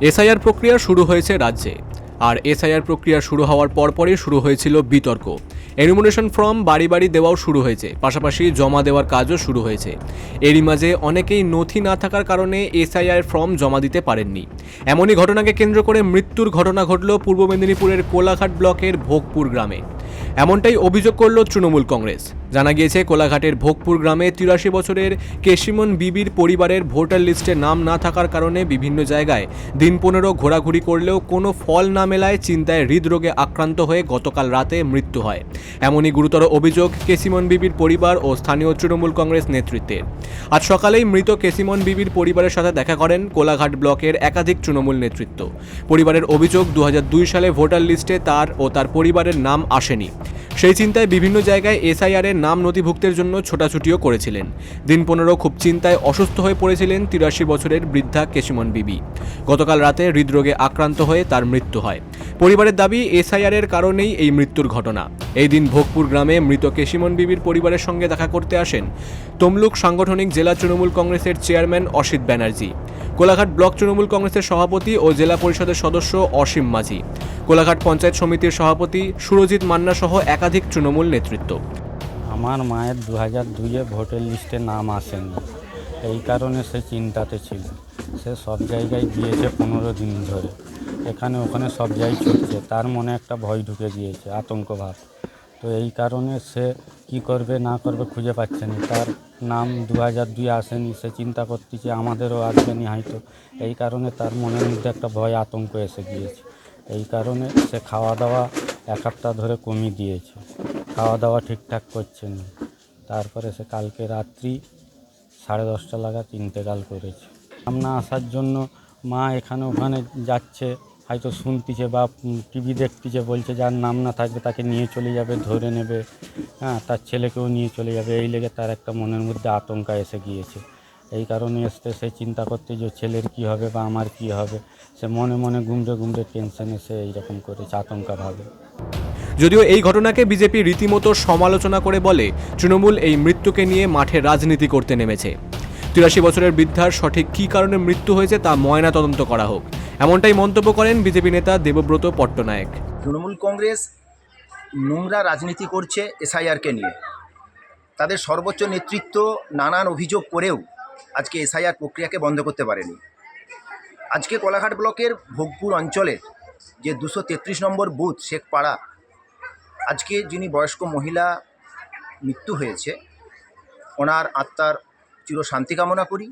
SIR প্রক্রিয়া শুরু হয়েছে রাজ্যে, আর এসআইআর প্রক্রিয়া শুরু হওয়ার পরপরই শুরু হয়েছিল বিতর্ক। এনিমিনেশন ফর্ম বাড়ি বাড়ি দেওয়াও শুরু হয়েছে, পাশাপাশি জমা দেওয়ার কাজও শুরু হয়েছে। এরই মাঝে অনেকেই নথি না থাকার কারণে এসআইআর ফর্ম জমা দিতে পারেননি। এমনই ঘটনাকে কেন্দ্র করে মৃত্যুর ঘটনা ঘটল পূর্ব মেদিনীপুরের কোলাঘাট ব্লকের ভোগপুর গ্রামে। এমনটাই অভিযোগ করল তৃণমূল কংগ্রেস। জানা গিয়েছে, কোলাঘাটের ভোগপুর গ্রামে তিরাশি বছরের কেশিমন বিবির পরিবারের ভোটার লিস্টে নাম না থাকার কারণে বিভিন্ন জায়গায় দিন পনেরো ঘোরাঘুরি করলেও কোনো ফল না মেলায় চিন্তায় হৃদরোগে আক্রান্ত হয়ে গতকাল রাতে মৃত্যু হয়। এমনই গুরুতর অভিযোগ কেসিমন বিবির পরিবার ও স্থানীয় তৃণমূল কংগ্রেস নেতৃত্বের। আজ সকালেই মৃত কেসিমন বিবির পরিবারের সাথে দেখা করেন কোলাঘাট ব্লকের একাধিক তৃণমূল নেতৃত্ব। পরিবারের অভিযোগ দু হাজার দুই সালে ভোটার লিস্টে তার ও তার পরিবারের নাম আসেনি। সেই চিন্তায় বিভিন্ন জায়গায় এসআইআর এর নাম নথিভুক্তের জন্য ছোটাছুটিও করেছিলেন। দিন পনেরো খুব চিন্তায় অসুস্থ হয়ে পড়েছিলেন তিরাশি বছরের বৃদ্ধা কেশিমন বিবি। গতকাল রাতে হৃদরোগে আক্রান্ত হয়ে তার মৃত্যু হয়। পরিবারের দাবি, এসআইআর এর কারণেই এই মৃত্যুর ঘটনা। এই দিন ভোগপুর গ্রামে মৃত কেশিমন বিবির পরিবারের সঙ্গে দেখা করতে আসেন তমলুক সাংগঠনিক জেলা তৃণমূল কংগ্রেসের চেয়ারম্যান অসিত ব্যানার্জি। কোলাঘাট ব্লক তৃণমূল কংগ্রেসের সভাপতি ও জেলা পরিষদের সদস্য অসীম মাঝি। কোলাঘাট পঞ্চায়েত সমিতির সভাপতি সুরজিৎ মান্না সহ একাধিক তৃণমূল নেতৃত্ব। আমার মায়ের দু হাজার দুইয়ে ভোটার লিস্টে নাম আসেনি। এই কারণে সে চিন্তাতে ছিল। সে সব জায়গায় গিয়েছে পনেরো দিন ধরে। এখানে ওখানে সব জায়গায় ছুটছে। তার মনে একটা ভয় ঢুকে গিয়েছে, আতঙ্ক ভাব। তো এই কারণে সে কি করবে, না করবে খুঁজে পাচ্ছে না। তার নাম দু হাজার দুই আসেনি, সে চিন্তা করতেছে আমাদেরও আসবেনি হয়তো এই কারণে তার মনের মধ্যে একটা ভয়, আতঙ্ক এসে গিয়েছে। এই কারণে সে খাওয়া দাওয়া এক সপ্তাহ ধরে কমিয়ে দিয়েছে। খাওয়া দাওয়া ঠিকঠাক করছে না। তারপরে সে কালকে রাত্রি সাড়ে দশটা লাগা লাগাত ইন্তেকাল করেছে। নাম আসার জন্য মা এখানে ওখানে যাচ্ছে। হয়তো শুনতিছে বা টিভি দেখতিছে, বলছে যার নাম না থাকবে, তাকে নিয়ে চলে যাবে, ধরে নেবে। হ্যাঁ তার ছেলেকেও নিয়ে চলে যাবে। এই লেগে তার একটা মনের মধ্যে আতঙ্ক এসে গিয়েছে। এই কারণে আসতে সে চিন্তা করতে যে ছেলের কি হবে বা আমার কি হবে। সে মনে মনে গুমড়ে গুমড়ে টেনশন এসে এইরকম করেছে আতঙ্কা ভাবে যদিও এই ঘটনাকে বিজেপি রীতিমতো সমালোচনা করে বলে, তৃণমূল এই মৃত্যুকে নিয়ে মাঠে রাজনীতি করতে নেমেছে। তিরাশি বছরের বৃদ্ধার সঠিক কী কারণে মৃত্যু হয়েছে তা ময়না তদন্ত করা হোক। এমনটাই মন্তব্য করেন বিজেপি নেতা দেবব্রত পট্টনায়ক। তৃণমূল কংগ্রেস নোংরা রাজনীতি করছে এসআইআরকে নিয়ে। তাদের সর্বোচ্চ নেতৃত্ব নানান অভিযোগ করেও আজকে এসআইআর প্রক্রিয়াকে বন্ধ করতে পারেনি। আজকে কোলাঘাট ব্লকের ভোগপুর অঞ্চলের যে দুশো তেত্রিশ নম্বর বুথ শেখপাড়া আজকে যিনি বয়স্ক মহিলা মৃত্যু হয়েছে, ওনার আত্মার চির শান্তি কামনা করি।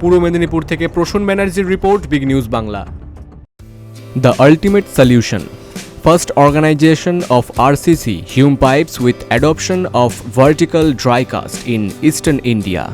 পূর্ব মেদিনীপুর থেকে প্রসূন ব্যানার্জির report, Big News Bangla. The ultimate solution, first organization of RCC, Hume pipes with adoption of vertical dry cast in eastern India.